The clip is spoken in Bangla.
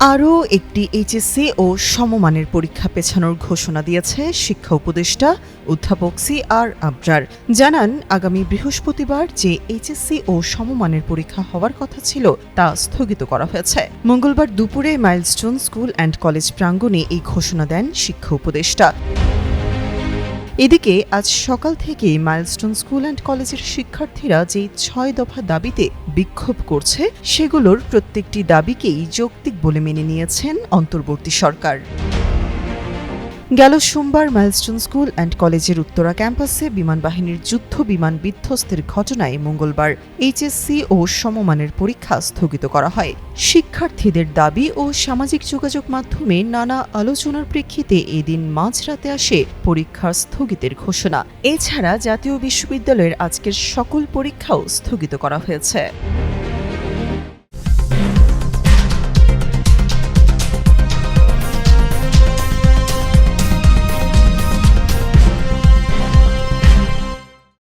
আরও একটি এইচএসসি ও সমমানের পরীক্ষা পেছানোর ঘোষণা দিয়েছে শিক্ষা উপদেষ্টা অধ্যাপক সি আর আবরার। জানান, আগামী বৃহস্পতিবার যে এইচএসসি ও সমমানের পরীক্ষা হওয়ার কথা ছিল তা স্থগিত করা হয়েছে। মঙ্গলবার দুপুরে মাইলস্টোন স্কুল অ্যান্ড কলেজ প্রাঙ্গণে এই ঘোষণা দেন শিক্ষা উপদেষ্টা। এদিকে আজ সকাল থেকে মাইলস্টোন স্কুল অ্যান্ড কলেজের শিক্ষার্থীরা যে ছয় দফা দাবিতে বিক্ষোভ করছে, সেগুলোর প্রত্যেকটি দাবিকেই যৌক্তিক বলে মেনে নিয়েছেন অন্তর্বর্তী সরকার। গেল সোমবার মাইলস্টোন স্কুল অ্যান্ড কলেজের উত্তরা ক্যাম্পাসে বিমান বাহিনীর যুদ্ধ বিমান বিধ্বস্তের ঘটনায় মঙ্গলবার এইচএসসি ও সমমানের পরীক্ষা স্থগিত করা হয়। শিক্ষার্থীদের দাবি ও সামাজিক যোগাযোগ মাধ্যমে নানা আলোচনার প্রেক্ষিতে এদিন মাঝরাতে আসে পরীক্ষার স্থগিতের ঘোষণা। এছাড়া জাতীয় বিশ্ববিদ্যালয়ের আজকের সকল পরীক্ষাও স্থগিত করা হয়েছে।